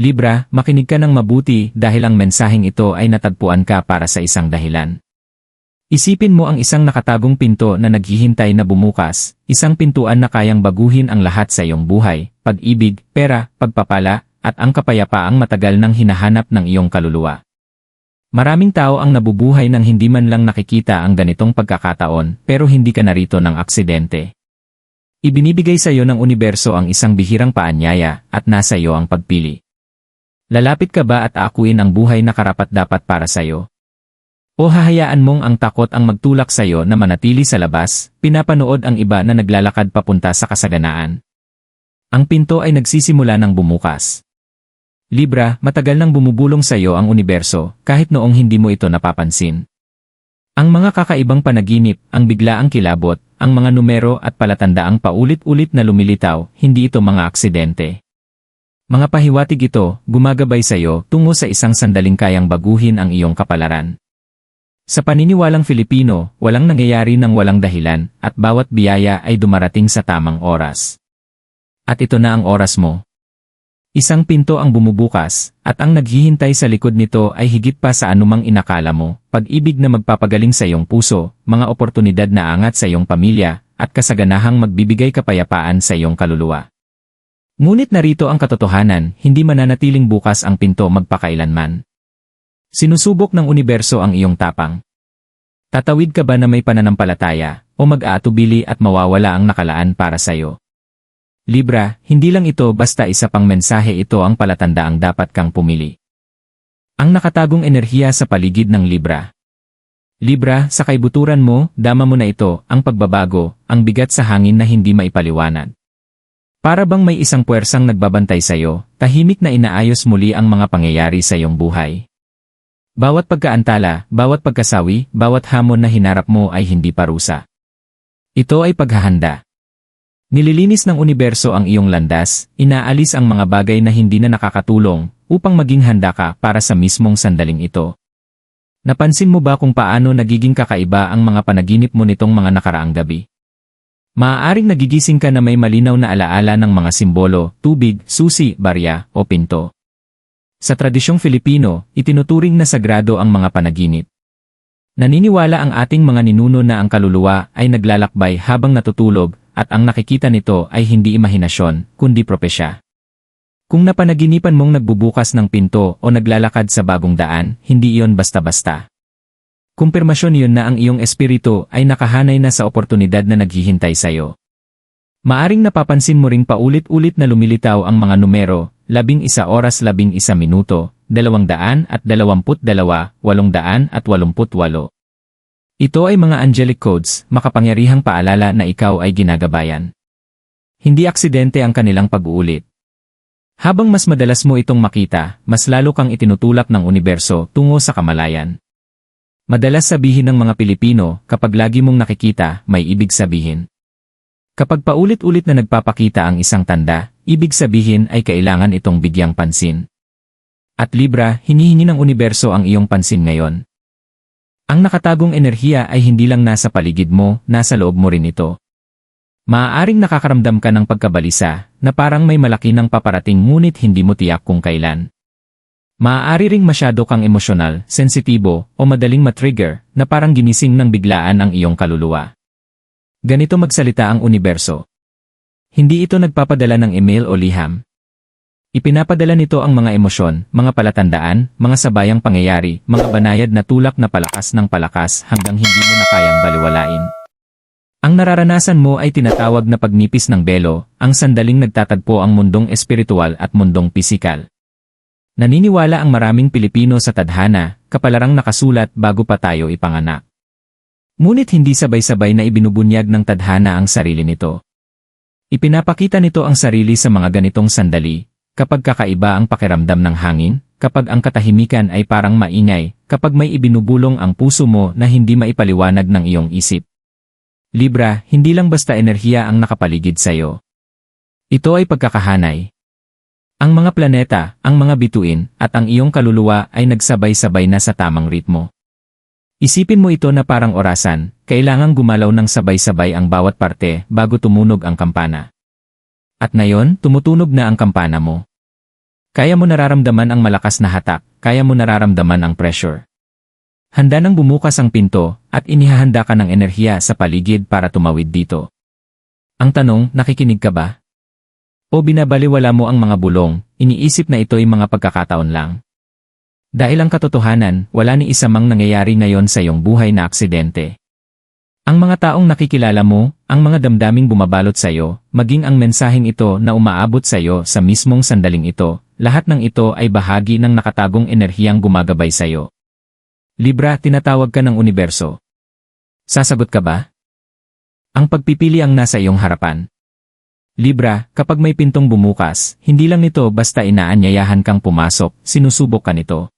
Libra, makinig ka ng mabuti dahil ang mensaheng ito ay natagpuan ka para sa isang dahilan. Isipin mo ang isang nakatagong pinto na naghihintay na bumukas, isang pintuan na kayang baguhin ang lahat sa iyong buhay, pag-ibig, pera, pagpapala, at ang kapayapaang matagal nang hinahanap ng iyong kaluluwa. Maraming tao ang nabubuhay nang hindi man lang nakikita ang ganitong pagkakataon pero hindi ka narito ng aksidente. Ibinibigay sa iyo ng universo ang isang bihirang paanyaya at nasa iyo ang pagpili. Lalapit ka ba at aakuin ang buhay na karapat-dapat para sa iyo? O hahayaan mong ang takot ang magtulak sa iyo na manatili sa labas, pinapanood ang iba na naglalakad papunta sa kasaganaan. Ang pinto ay nagsisimula ng bumukas. Libra, matagal nang bumubulong sa iyo ang universo, kahit noong hindi mo ito napapansin. Ang mga kakaibang panaginip, ang biglaang kilabot, ang mga numero at palatandaang paulit-ulit na lumilitaw, hindi ito mga aksidente. Mga pahiwatig ito, gumagabay sa iyo tungo sa isang sandaling kayang baguhin ang iyong kapalaran. Sa paniniwalang Filipino, walang nangyayari ng walang dahilan, at bawat biyaya ay dumarating sa tamang oras. At ito na ang oras mo. Isang pinto ang bumubukas, at ang naghihintay sa likod nito ay higit pa sa anumang inakala mo, pag-ibig na magpapagaling sa iyong puso, mga oportunidad na angat sa iyong pamilya, at kasaganahang magbibigay kapayapaan sa iyong kaluluwa. Ngunit narito ang katotohanan, hindi mananatiling bukas ang pinto magpakailanman. Sinusubok ng universo ang iyong tapang. Tatawid ka ba na may pananampalataya, o mag-aatubili at mawawala ang nakalaan para sa iyo? Libra, hindi lang ito basta isa pang mensahe ito ang palatandaang dapat kang pumili. Ang nakatagong enerhiya sa paligid ng Libra. Libra, sa kaibuturan mo, dama mo na ito, ang pagbabago, ang bigat sa hangin na hindi maipaliwanag. Para bang may isang puwersang nagbabantay sa iyo, tahimik na inaayos muli ang mga pangyayari sa iyong buhay. Bawat pagkaantala, bawat pagkasawi, bawat hamon na hinarap mo ay hindi parusa. Ito ay paghahanda. Nililinis ng universo ang iyong landas, inaalis ang mga bagay na hindi na nakakatulong, upang maging handa ka para sa mismong sandaling ito. Napansin mo ba kung paano nagiging kakaiba ang mga panaginip mo nitong mga nakaraang gabi? Maaaring nagigising ka na may malinaw na alaala ng mga simbolo, tubig, susi, barya, o pinto. Sa tradisyong Filipino, itinuturing na sagrado ang mga panaginip. Naniniwala ang ating mga ninuno na ang kaluluwa ay naglalakbay habang natutulog at ang nakikita nito ay hindi imahinasyon, kundi propesya. Kung napanaginipan mong nagbubukas ng pinto o naglalakad sa bagong daan, hindi iyon basta-basta. Kumpirmasyon yun na ang iyong espiritu ay nakahanay na sa oportunidad na naghihintay sa iyo. Maaring napapansin mo ring paulit-ulit na lumilitaw ang mga numero, labing isa oras labing isa minuto, dalawang daan at dalawamput dalawa, walong daan at walumput walo. Ito ay mga angelic codes, makapangyarihang paalala na ikaw ay ginagabayan. Hindi aksidente ang kanilang pag-uulit. Habang mas madalas mo itong makita, mas lalo kang itinutulak ng universo tungo sa kamalayan. Madalas sabihin ng mga Pilipino, kapag lagi mong nakikita, may ibig sabihin. Kapag paulit-ulit na nagpapakita ang isang tanda, ibig sabihin ay kailangan itong bigyang pansin. At Libra, hinihingi ng universo ang iyong pansin ngayon. Ang nakatagong enerhiya ay hindi lang nasa paligid mo, nasa loob mo rin ito. Maaaring nakakaramdam ka ng pagkabalisa, na parang may malaki ng paparating ngunit hindi mo tiyak kung kailan. Maaari ring masyado kang emosyonal, sensitibo, o madaling matrigger, na parang ginising ng biglaan ang iyong kaluluwa. Ganito magsalita ang universo. Hindi ito nagpapadala ng email o liham. Ipinapadala nito ang mga emosyon, mga palatandaan, mga sabayang pangyayari, mga banayad na tulak na palakas ng palakas hanggang hindi mo na kayang baliwalain. Ang nararanasan mo ay tinatawag na pagnipis ng belo, ang sandaling nagtatagpo ang mundong espiritual at mundong pisikal. Naniniwala ang maraming Pilipino sa tadhana, kapalarang nakasulat bago pa tayo ipanganak. Ngunit hindi sabay-sabay na ibinubunyag ng tadhana ang sarili nito. Ipinapakita nito ang sarili sa mga ganitong sandali, kapag kakaiba ang pakiramdam ng hangin, kapag ang katahimikan ay parang maingay, kapag may ibinubulong ang puso mo na hindi maipaliwanag ng iyong isip. Libra, hindi lang basta enerhiya ang nakapaligid sa iyo. Ito ay pagkakahanay. Ang mga planeta, ang mga bituin, at ang iyong kaluluwa ay nagsabay-sabay na sa tamang ritmo. Isipin mo ito na parang orasan, kailangang gumalaw ng sabay-sabay ang bawat parte bago tumunog ang kampana. At ngayon, tumutunog na ang kampana mo. Kaya mo nararamdaman ang malakas na hatak, kaya mo nararamdaman ang pressure. Handa nang bumukas ang pinto at inihahanda ka ng enerhiya sa paligid para tumawid dito. Ang tanong, nakikinig ka ba? O binabaliwala mo ang mga bulong, iniisip na ito'y mga pagkakataon lang. Dahil ang katotohanan, wala ni isa mang nangyayari ngayon sa iyong buhay na aksidente. Ang mga taong nakikilala mo, ang mga damdaming bumabalot sa iyo, maging ang mensaheng ito na umaabot sa iyo sa mismong sandaling ito, lahat ng ito ay bahagi ng nakatagong enerhiyang gumagabay sa iyo. Libra, tinatawag ka ng universo. Sasagot ka ba? Ang pagpipili ang nasa iyong harapan. Libra, kapag may pintong bumukas, hindi lang nito basta inaanyayahan kang pumasok, sinusubok ka nito.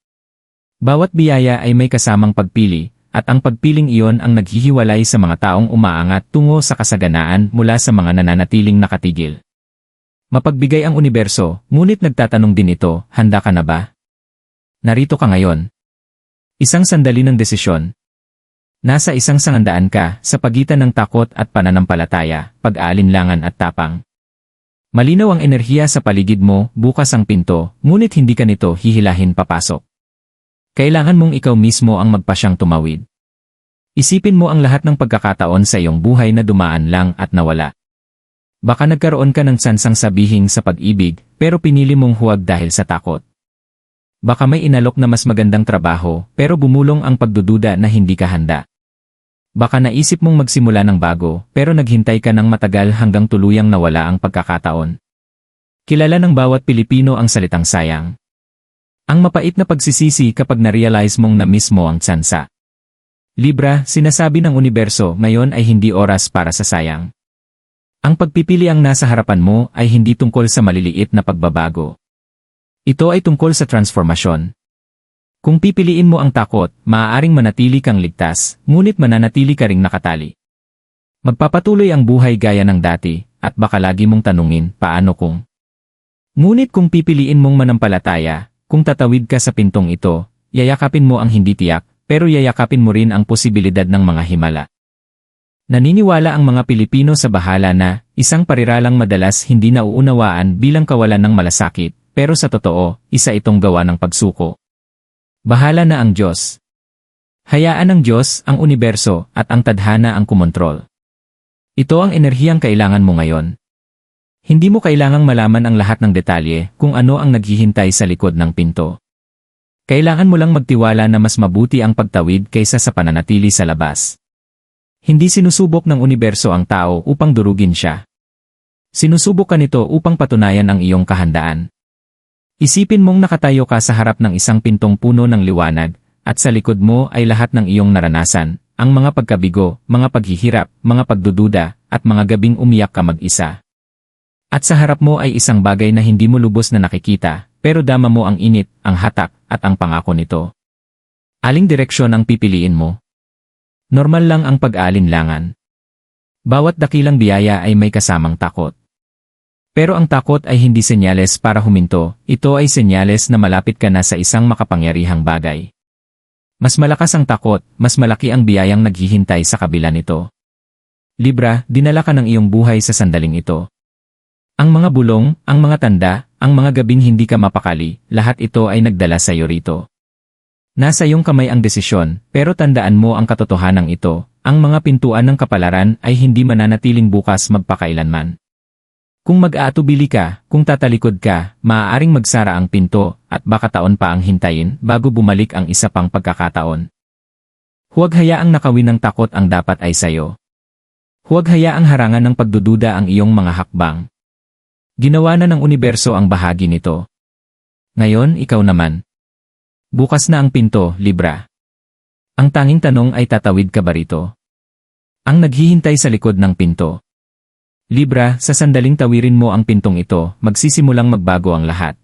Bawat biyaya ay may kasamang pagpili, at ang pagpiling iyon ang naghihiwalay sa mga taong umaangat tungo sa kasaganaan mula sa mga nananatiling nakatigil. Mapagbigay ang universo, ngunit nagtatanong din ito, handa ka na ba? Narito ka ngayon. Isang sandali ng desisyon. Nasa isang sangandaan ka sa pagitan ng takot at pananampalataya, pag-aalinlangan at tapang. Malinaw ang enerhiya sa paligid mo, bukas ang pinto, ngunit hindi ka nito hihilahin papasok. Kailangan mong ikaw mismo ang magpasyang tumawid. Isipin mo ang lahat ng pagkakataon sa iyong buhay na dumaan lang at nawala. Baka nagkaroon ka ng sansang sabihin sa pag-ibig, pero pinili mong huwag dahil sa takot. Baka may inalok na mas magandang trabaho, pero bumulong ang pagdududa na hindi ka handa. Baka naisip mong magsimula ng bago, pero naghintay ka ng matagal hanggang tuluyang nawala ang pagkakataon. Kilala ng bawat Pilipino ang salitang sayang. Ang mapait na pagsisisi kapag na-realize mong na mismo ang tsansa. Libra, sinasabi ng universo ngayon ay hindi oras para sa sayang. Ang pagpipili ang nasa harapan mo ay hindi tungkol sa maliliit na pagbabago. Ito ay tungkol sa transformasyon. Kung pipiliin mo ang takot, maaaring manatili kang ligtas, ngunit mananatili ka ring nakatali. Magpapatuloy ang buhay gaya ng dati, at baka lagi mong tanungin, paano kung? Ngunit kung pipiliin mong manampalataya, kung tatawid ka sa pintong ito, yayakapin mo ang hindi tiyak, pero yayakapin mo rin ang posibilidad ng mga himala. Naniniwala ang mga Pilipino sa bahala na, isang pariralang madalas hindi nauunawaan bilang kawalan ng malasakit, pero sa totoo, isa itong gawa ng pagsuko. Bahala na ang Diyos. Hayaan ng Diyos, ang universo, at ang tadhana ang kumontrol. Ito ang enerhiyang kailangan mo ngayon. Hindi mo kailangang malaman ang lahat ng detalye kung ano ang naghihintay sa likod ng pinto. Kailangan mo lang magtiwala na mas mabuti ang pagtawid kaysa sa pananatili sa labas. Hindi sinusubok ng universo ang tao upang durugin siya. Sinusubok ka nito upang patunayan ang iyong kahandaan. Isipin mong nakatayo ka sa harap ng isang pintong puno ng liwanag, at sa likod mo ay lahat ng iyong naranasan, ang mga pagkabigo, mga paghihirap, mga pagdududa, at mga gabing umiyak ka mag-isa. At sa harap mo ay isang bagay na hindi mo lubos na nakikita, pero dama mo ang init, ang hatak, at ang pangako nito. Aling direksyon ang pipiliin mo? Normal lang ang pag-aalinlangan. Bawat dakilang biyaya ay may kasamang takot. Pero ang takot ay hindi senyales para huminto, ito ay senyales na malapit ka na sa isang makapangyarihang bagay. Mas malakas ang takot, mas malaki ang biyayang naghihintay sa kabila nito. Libra, dinala ka ng iyong buhay sa sandaling ito. Ang mga bulong, ang mga tanda, ang mga gabing hindi ka mapakali, lahat ito ay nagdala sa iyo rito. Nasa iyong kamay ang desisyon, pero tandaan mo ang katotohanan ito, ang mga pintuan ng kapalaran ay hindi mananatiling bukas magpakailanman. Kung mag-aatubili ka, kung tatalikod ka, maaaring magsara ang pinto, at baka taon pa ang hintayin bago bumalik ang isa pang pagkakataon. Huwag hayaang nakawin ng takot ang dapat ay sayo. Huwag hayaang harangan ng pagdududa ang iyong mga hakbang. Ginawa na ng universo ang bahagi nito. Ngayon, ikaw naman. Bukas na ang pinto, Libra. Ang tanging tanong ay tatawid ka ba rito? Ang naghihintay sa likod ng pinto. Libra, sa sandaling tawirin mo ang pintong ito, magsisimulang magbago ang lahat.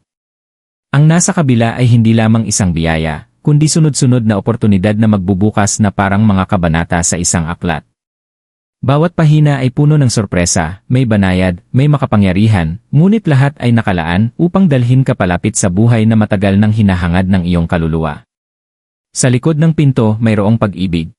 Ang nasa kabila ay hindi lamang isang biyaya, kundi sunod-sunod na oportunidad na magbubukas na parang mga kabanata sa isang aklat. Bawat pahina ay puno ng sorpresa, may banayad, may makapangyarihan, ngunit lahat ay nakalaan upang dalhin ka palapit sa buhay na matagal nang hinahangad ng iyong kaluluwa. Sa likod ng pinto mayroong pag-ibig.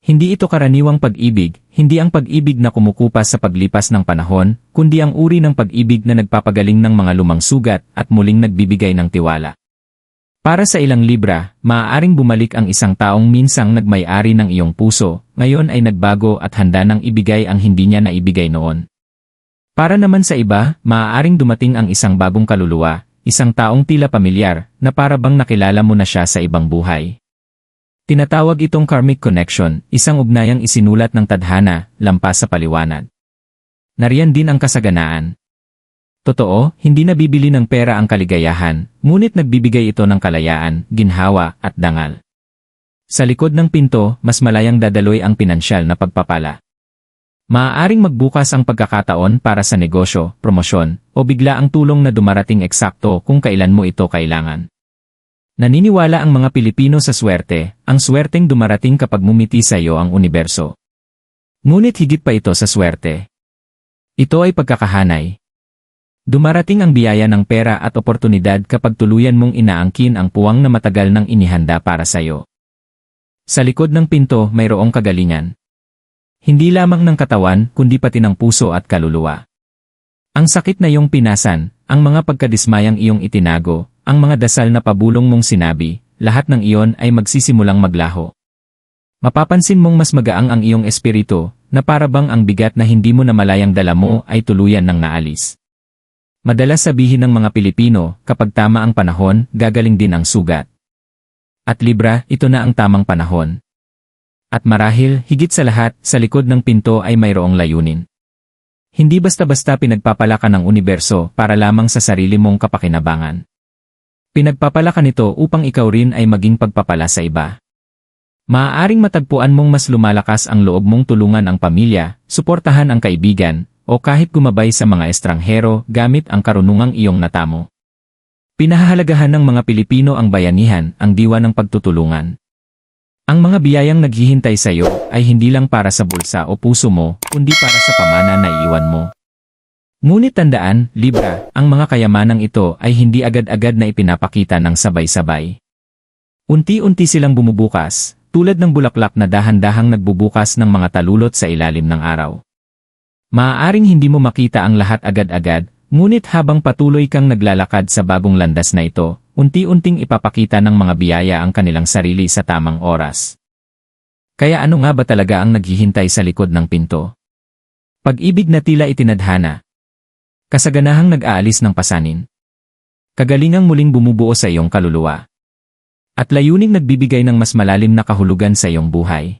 Hindi ito karaniwang pag-ibig, hindi ang pag-ibig na kumukupas sa paglipas ng panahon, kundi ang uri ng pag-ibig na nagpapagaling ng mga lumang sugat at muling nagbibigay ng tiwala. Para sa ilang libra, maaaring bumalik ang isang taong minsang nagmay-ari ng iyong puso, ngayon ay nagbago at handa nang ibigay ang hindi niya naibigay noon. Para naman sa iba, maaaring dumating ang isang bagong kaluluwa, isang taong tila pamilyar, na para bang nakilala mo na siya sa ibang buhay. Tinatawag itong karmic connection, isang ugnayang isinulat ng tadhana, lampas sa paliwanag. Nariyan din ang kasaganaan. Totoo, hindi nabibili ng pera ang kaligayahan, ngunit nagbibigay ito ng kalayaan, ginhawa, at dangal. Sa likod ng pinto, mas malayang dadaloy ang pinansyal na pagpapala. Maaaring magbukas ang pagkakataon para sa negosyo, promosyon, o bigla ang tulong na dumarating eksakto kung kailan mo ito kailangan. Naniniwala ang mga Pilipino sa swerte, ang swerteng dumarating kapag mumiti sa iyo ang universo. Ngunit higit pa ito sa swerte. Ito ay pagkakahanay, Dumarating ang biyaya ng pera at oportunidad kapag tuluyan mong inaangkin ang puwang na matagal nang inihanda para sayo. Sa likod ng pinto mayroong kagalingan. Hindi lamang ng katawan kundi pati ng puso at kaluluwa. Ang sakit na iyong pinasan, ang mga pagkadismayang iyong itinago, ang mga dasal na pabulong mong sinabi, lahat ng iyon ay magsisimulang maglaho. Mapapansin mong mas magaang ang iyong espiritu, na parabang ang bigat na hindi mo namalayang dala mo ay tuluyan ng naalis. Madalas sabihin ng mga Pilipino, kapag tama ang panahon, gagaling din ang sugat. At Libra, ito na ang tamang panahon. At marahil, higit sa lahat, sa likod ng pinto ay mayroong layunin. Hindi basta-basta pinagpapalaka ng universo para lamang sa sarili mong kapakinabangan. Pinagpapalaka nito upang ikaw rin ay maging pagpapala sa iba. Maaaring matagpuan mong mas lumalakas ang loob mong tulungan ang pamilya, suportahan ang kaibigan, o kahit gumabay sa mga estranghero gamit ang karunungang iyong natamo. Pinahahalagahan ng mga Pilipino ang bayanihan, ang diwa ng pagtutulungan. Ang mga biyayang naghihintay sa iyo ay hindi lang para sa bulsa o puso mo, kundi para sa pamana na iiwan mo. Ngunit tandaan, Libra, ang mga kayamanang ito ay hindi agad-agad na ipinapakita ng sabay-sabay. Unti-unti silang bumubukas, tulad ng bulaklak na dahan-dahang nagbubukas ng mga talulot sa ilalim ng araw. Maaaring hindi mo makita ang lahat agad-agad, ngunit habang patuloy kang naglalakad sa bagong landas na ito, unti-unting ipapakita ng mga biyaya ang kanilang sarili sa tamang oras. Kaya ano nga ba talaga ang naghihintay sa likod ng pinto? Pag-ibig na tila itinadhana. Kasaganahang nag-aalis ng pasanin. Kagalingang muling bumubuo sa iyong kaluluwa. At layuning nagbibigay ng mas malalim na kahulugan sa iyong buhay.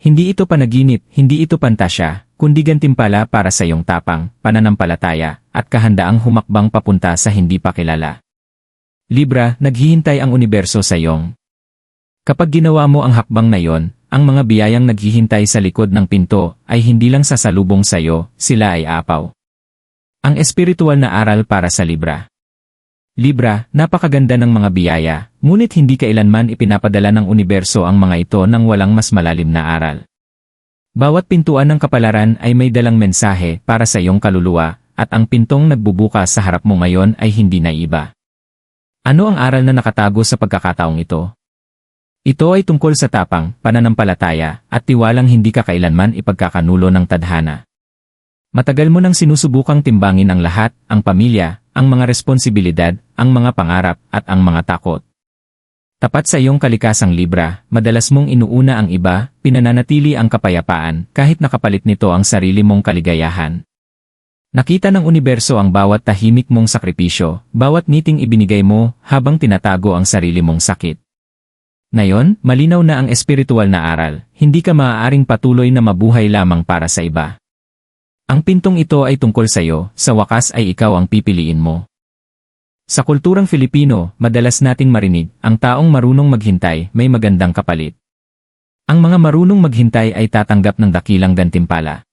Hindi ito panaginip, hindi ito pantasya, kundi gantimpala para sa iyong tapang, pananampalataya, at kahandaang humakbang papunta sa hindi pa kilala. Libra, naghihintay ang universo sa iyong. Kapag ginawa mo ang hakbang na yon, ang mga biyayang naghihintay sa likod ng pinto ay hindi lang sasalubong sa iyo, sila ay apaw. Ang espiritual na aral para sa Libra. Libra, napakaganda ng mga biyaya, ngunit hindi kailanman ipinapadala ng universo ang mga ito ng walang mas malalim na aral. Bawat pintuan ng kapalaran ay may dalang mensahe para sa iyong kaluluwa, at ang pintong nagbubukas sa harap mo ngayon ay hindi na iba. Ano ang aral na nakatago sa pagkakataong ito? Ito ay tungkol sa tapang, pananampalataya, at tiwalang hindi ka kailanman ipagkakanulo ng tadhana. Matagal mo nang sinusubukang timbangin ang lahat, ang pamilya, ang mga responsibilidad, ang mga pangarap, at ang mga takot. Tapat sa iyong kalikasang libra, madalas mong inuuna ang iba, pinananatili ang kapayapaan, kahit nakapalit nito ang sarili mong kaligayahan. Nakita ng universo ang bawat tahimik mong sakripisyo, bawat meeting ibinigay mo, habang tinatago ang sarili mong sakit. Ngayon, malinaw na ang espiritual na aral, hindi ka maaaring patuloy na mabuhay lamang para sa iba. Ang pintong ito ay tungkol sa iyo, sa wakas ay ikaw ang pipiliin mo. Sa kulturang Filipino, madalas nating marinig, ang taong marunong maghintay may magandang kapalit. Ang mga marunong maghintay ay tatanggap ng dakilang gantimpala.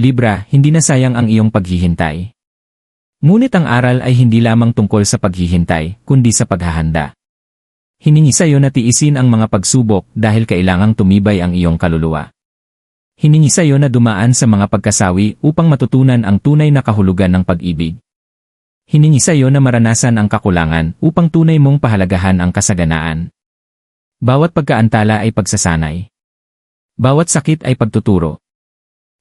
Libra, hindi na sayang ang iyong paghihintay. Ngunit ang aral ay hindi lamang tungkol sa paghihintay, kundi sa paghahanda. Hiningi sa iyo na tiisin ang mga pagsubok dahil kailangang tumibay ang iyong kaluluwa. Hiningi sa iyo na dumaan sa mga pagkasawi upang matutunan ang tunay na kahulugan ng pag-ibig. Hiningi sa iyo na maranasan ang kakulangan upang tunay mong pahalagahan ang kasaganaan. Bawat pagkaantala ay pagsasanay. Bawat sakit ay pagtuturo.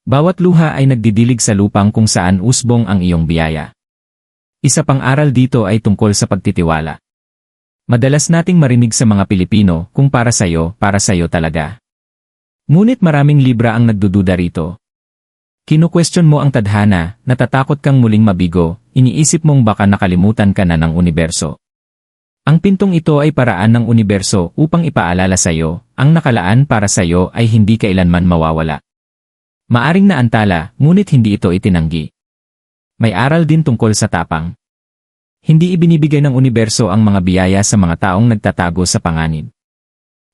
Bawat luha ay nagdidilig sa lupang kung saan usbong ang iyong biyaya. Isa pang aral dito ay tungkol sa pagtitiwala. Madalas nating marinig sa mga Pilipino kung para sa'yo, para sa'yo talaga. Ngunit maraming libra ang nagdududa rito. Kinu-question mo ang tadhana, natatakot kang muling mabigo, iniisip mong baka nakalimutan ka na ng universo. Ang pintong ito ay paraan ng universo upang ipaalala sa iyo, ang nakalaan para sa iyo ay hindi kailanman mawawala. Maaring naantala, ngunit hindi ito itinanggi. May aral din tungkol sa tapang. Hindi ibinibigay ng universo ang mga biyaya sa mga taong nagtatago sa panganib.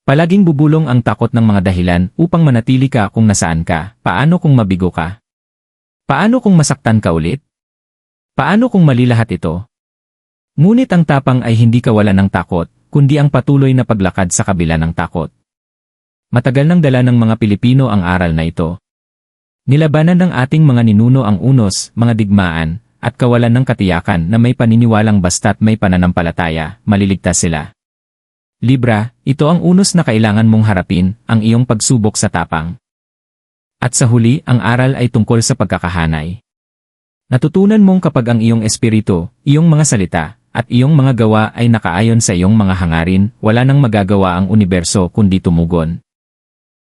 Palaging bubulong ang takot ng mga dahilan upang manatili ka kung nasaan ka, paano kung mabigo ka? Paano kung masaktan ka ulit? Paano kung mali lahat ito? Ngunit ang tapang ay hindi kawalan ng takot, kundi ang patuloy na paglakad sa kabila ng takot. Matagal nang dala ng mga Pilipino ang aral na ito. Nilabanan ng ating mga ninuno ang unos, mga digmaan, at kawalan ng katiyakan na may paniniwalang basta't may pananampalataya, maliligtas sila. Libra, ito ang unos na kailangan mong harapin, ang iyong pagsubok sa tapang. At sa huli, ang aral ay tungkol sa pagkakahanay. Natutunan mong kapag ang iyong espiritu, iyong mga salita, at iyong mga gawa ay nakaayon sa iyong mga hangarin, wala nang magagawa ang universo kundi tumugon.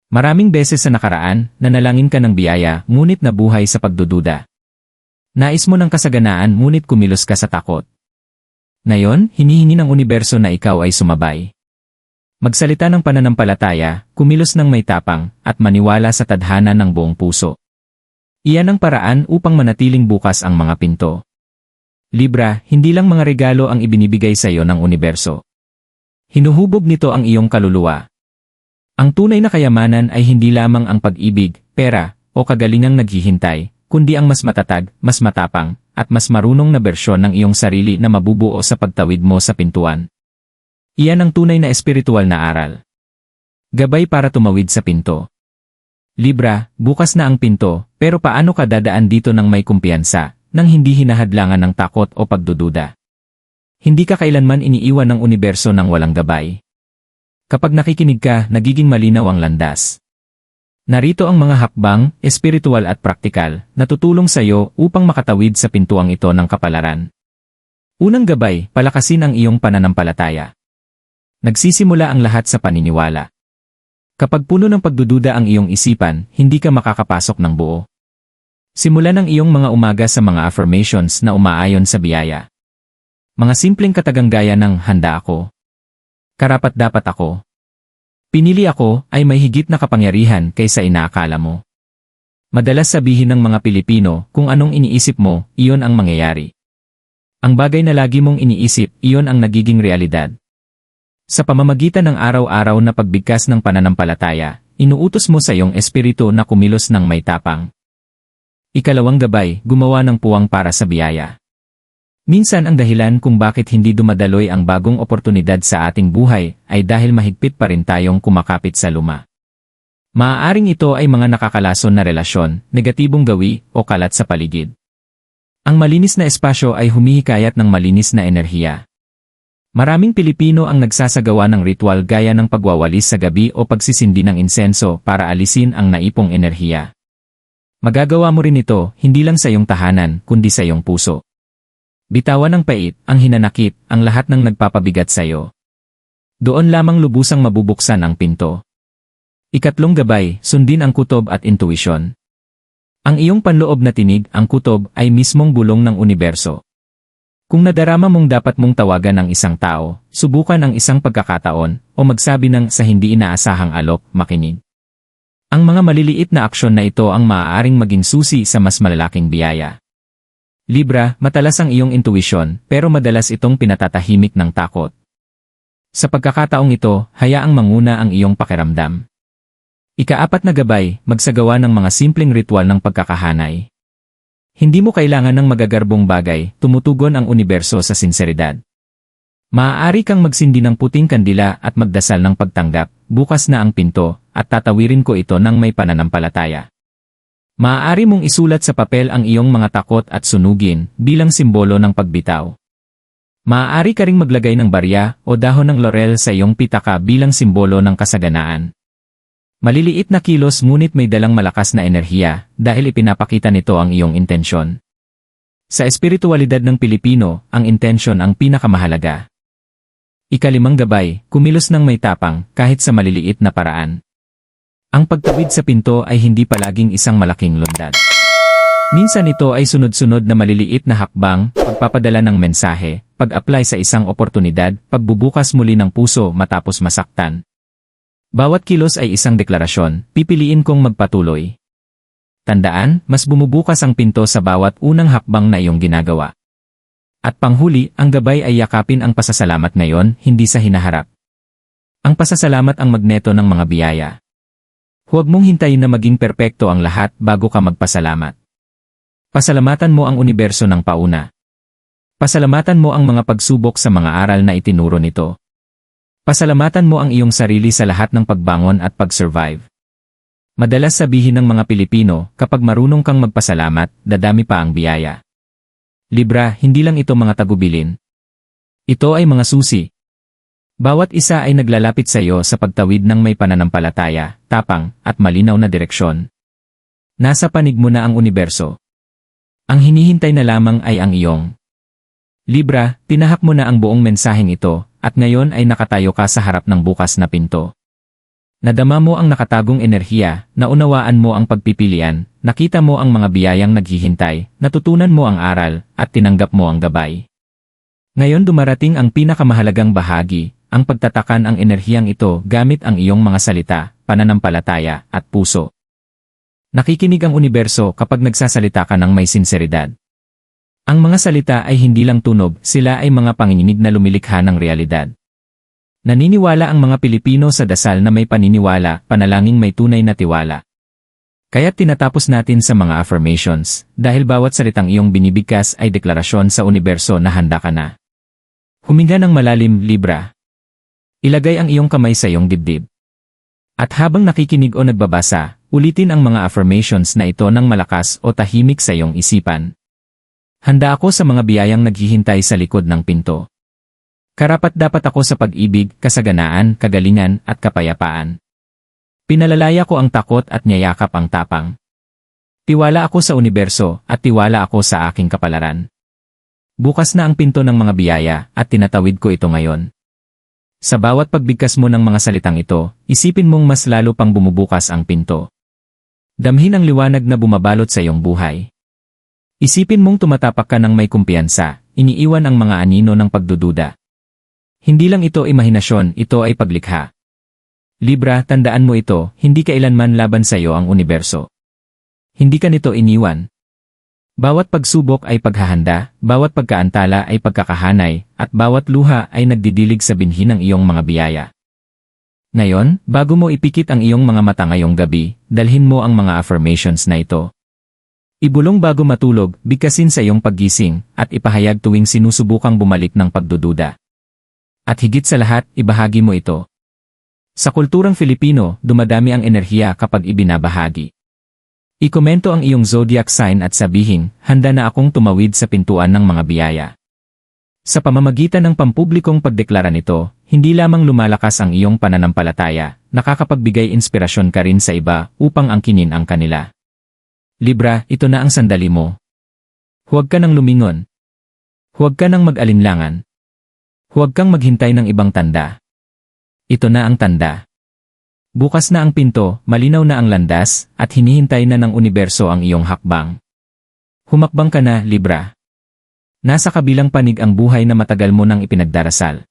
Maraming beses sa nakaraan, nanalangin ka ng biyaya, ngunit nabuhay sa pagdududa. Nais mo ng kasaganaan ngunit kumilos ka sa takot. Ngayon, hinihingi ng universo na ikaw ay sumabay. Magsalita ng pananampalataya, kumilos ng may tapang, at maniwala sa tadhana ng buong puso. Iyan ang paraan upang manatiling bukas ang mga pinto. Libra, hindi lang mga regalo ang ibinibigay sa iyo ng universo. Hinuhubog nito ang iyong kaluluwa. Ang tunay na kayamanan ay hindi lamang ang pag-ibig, pera, o kagalingang naghihintay, kundi ang mas matatag, mas matapang, at mas marunong na bersyon ng iyong sarili na mabubuo sa pagtawid mo sa pintuan. Iyan ang tunay na espiritual na aral. Gabay para tumawid sa pinto. Libra, bukas na ang pinto, pero paano ka dadaan dito ng may kumpiyansa, nang hindi hinahadlangan ng takot o pagdududa? Hindi ka kailanman iniiwan ng universo ng walang gabay. Kapag nakikinig ka, nagiging malinaw ang landas. Narito ang mga hakbang, espiritual at praktikal, na tutulong sa iyo upang makatawid sa pintuang ito ng kapalaran. Unang gabay, palakasin ang iyong pananampalataya. Nagsisimula ang lahat sa paniniwala. Kapag puno ng pagdududa ang iyong isipan, hindi ka makakapasok ng buo. Simulan ang iyong mga umaga sa mga affirmations na umaayon sa biyaya. Mga simpleng kataganggaya ng handa ako. Karapat dapat ako. Pinili ako ay may higit na kapangyarihan kaysa inaakala mo. Madalas sabihin ng mga Pilipino kung anong iniisip mo, iyon ang mangyayari. Ang bagay na lagi mong iniisip, iyon ang nagiging realidad. Sa pamamagitan ng araw-araw na pagbigkas ng pananampalataya, inuutos mo sa iyong espiritu na kumilos ng may tapang. Ikalawang gabay, gumawa ng puwang para sa biyaya. Minsan ang dahilan kung bakit hindi dumadaloy ang bagong oportunidad sa ating buhay ay dahil mahigpit pa rin tayong kumakapit sa luma. Maaaring ito ay mga nakakalason na relasyon, negatibong gawi, o kalat sa paligid. Ang malinis na espasyo ay humihikayat ng malinis na enerhiya. Maraming Pilipino ang nagsasagawa ng ritual gaya ng pagwawalis sa gabi o pagsisindi ng insenso para alisin ang naipong enerhiya. Magagawa mo rin ito hindi lang sa iyong tahanan kundi sa iyong puso. Bitawan ng pait, ang hinanakit, ang lahat ng nagpapabigat sa iyo. Doon lamang lubusang mabubuksan ang pinto. Ikatlong gabay, sundin ang kutob at intuition. Ang iyong panloob na tinig, ang kutob, ay mismong bulong ng universo. Kung nadarama mong dapat mong tawagan ng isang tao, subukan ang isang pagkakataon, o magsabi ng sa hindi inaasahang alok, makinig. Ang mga maliliit na aksyon na ito ang maaaring maging susi sa mas malalaking biyaya. Libra, matalas ang iyong intuisyon, pero madalas itong pinatatahimik ng takot. Sa pagkakataong ito, hayaang manguna ang iyong pakiramdam. Ikaapat na gabay, magsagawa ng mga simpleng ritual ng pagkakahanay. Hindi mo kailangan ng magagarbong bagay, tumutugon ang universo sa sinseridad. Maaari kang magsindi ng puting kandila at magdasal ng pagtanggap, bukas na ang pinto, at tatawirin ko ito ng may pananampalataya. Maaari mong isulat sa papel ang iyong mga takot at sunugin bilang simbolo ng pagbitaw. Maaari ka ring maglagay ng barya o dahon ng laurel sa iyong pitaka bilang simbolo ng kasaganaan. Maliliit na kilos ngunit may dalang malakas na enerhiya dahil ipinapakita nito ang iyong intensyon. Sa espiritualidad ng Pilipino, ang intensyon ang pinakamahalaga. Ikalimang gabay, kumilos ng may tapang kahit sa maliliit na paraan. Ang pagtawid sa pinto ay hindi palaging isang malaking lundad. Minsan ito ay sunod-sunod na maliliit na hakbang, pagpapadala ng mensahe, pag-apply sa isang oportunidad, pagbubukas muli ng puso matapos masaktan, bawat kilos ay isang deklarasyon, pipiliin kong magpatuloy. Tandaan, mas bumubukas ang pinto sa bawat unang hakbang na iyong ginagawa. At panghuli, ang gabay ay yakapin ang pasasalamat ngayon, hindi sa hinaharap. Ang pasasalamat ang magneto ng mga biyaya. Huwag mong hintayin na maging perpekto ang lahat bago ka magpasalamat. Pasalamatan mo ang universo ng pauna. Pasalamatan mo ang mga pagsubok sa mga aral na itinuro nito. Pasalamatan mo ang iyong sarili sa lahat ng pagbangon at pag-survive. Madalas sabihin ng mga Pilipino, kapag marunong kang magpasalamat, dadami pa ang biyaya. Libra, hindi lang ito mga tagubilin. Ito ay mga susi. Bawat isa ay naglalapit sa iyo sa pagtawid ng may pananampalataya, tapang, at malinaw na direksyon. Nasa panig mo na ang universo. Ang hinihintay na lamang ay ang iyong. Libra, tinahak mo na ang buong mensaheng ito, at ngayon ay nakatayo ka sa harap ng bukas na pinto. Nadama mo ang nakatagong enerhiya, naunawaan mo ang pagpipilian, nakita mo ang mga biyayang naghihintay, natutunan mo ang aral, at tinanggap mo ang gabay. Ngayon dumarating ang pinakamahalagang bahagi, ang pagtatakan ang enerhiyang ito gamit ang iyong mga salita, pananampalataya, at puso. Nakikinig ang universo kapag nagsasalita ka ng may sinseridad. Ang mga salita ay hindi lang tunog, sila ay mga panginginig na lumilikha ng realidad. Naniniwala ang mga Pilipino sa dasal na may paniniwala, panalangin may tunay na tiwala. Kaya tinatapos natin sa mga affirmations, dahil bawat salitang iyong binibigkas ay deklarasyon sa universo na handa ka na. Huminga ng malalim, Libra. Ilagay ang iyong kamay sa iyong dibdib. At habang nakikinig o nagbabasa, ulitin ang mga affirmations na ito ng malakas o tahimik sa iyong isipan. Handa ako sa mga biyayang naghihintay sa likod ng pinto. Karapat dapat ako sa pag-ibig, kasaganaan, kagalingan, at kapayapaan. Pinalalaya ko ang takot at niyayakap ang tapang. Tiwala ako sa universo at tiwala ako sa aking kapalaran. Bukas na ang pinto ng mga biyaya at tinatawid ko ito ngayon. Sa bawat pagbigkas mo ng mga salitang ito, isipin mong mas lalo pang bumubukas ang pinto. Damhin ang liwanag na bumabalot sa iyong buhay. Isipin mong tumatapak ka ng may kumpiyansa, iniiwan ang mga anino ng pagdududa. Hindi lang ito imahinasyon, ito ay paglikha. Libra, tandaan mo ito, hindi kailanman laban sa iyo ang universo. Hindi ka nito iniwan. Bawat pagsubok ay paghahanda, bawat pagkaantala ay pagkakahanay, at bawat luha ay nagdidilig sa binhi ng iyong mga biyaya. Ngayon, bago mo ipikit ang iyong mga mata ngayong gabi, dalhin mo ang mga affirmations na ito. Ibulong bago matulog, bigkasin sa iyong paggising, at ipahayag tuwing sinusubukang bumalik ng pagdududa. At higit sa lahat, ibahagi mo ito. Sa kulturang Filipino, dumadami ang enerhiya kapag ibinabahagi. Ikomento ang iyong zodiac sign at sabihin, handa na akong tumawid sa pintuan ng mga biyaya. Sa pamamagitan ng pampublikong pagdeklara nito, hindi lamang lumalakas ang iyong pananampalataya, nakakapagbigay inspirasyon ka rin sa iba upang angkinin ang kanila. Libra, ito na ang sandali mo. Huwag ka nang lumingon. Huwag ka nang mag-alinlangan. Huwag kang maghintay ng ibang tanda. Ito na ang tanda. Bukas na ang pinto, malinaw na ang landas, at hinihintay na ng universo ang iyong hakbang. Humakbang ka na, Libra. Nasa kabilang panig ang buhay na matagal mo nang ipinagdarasal.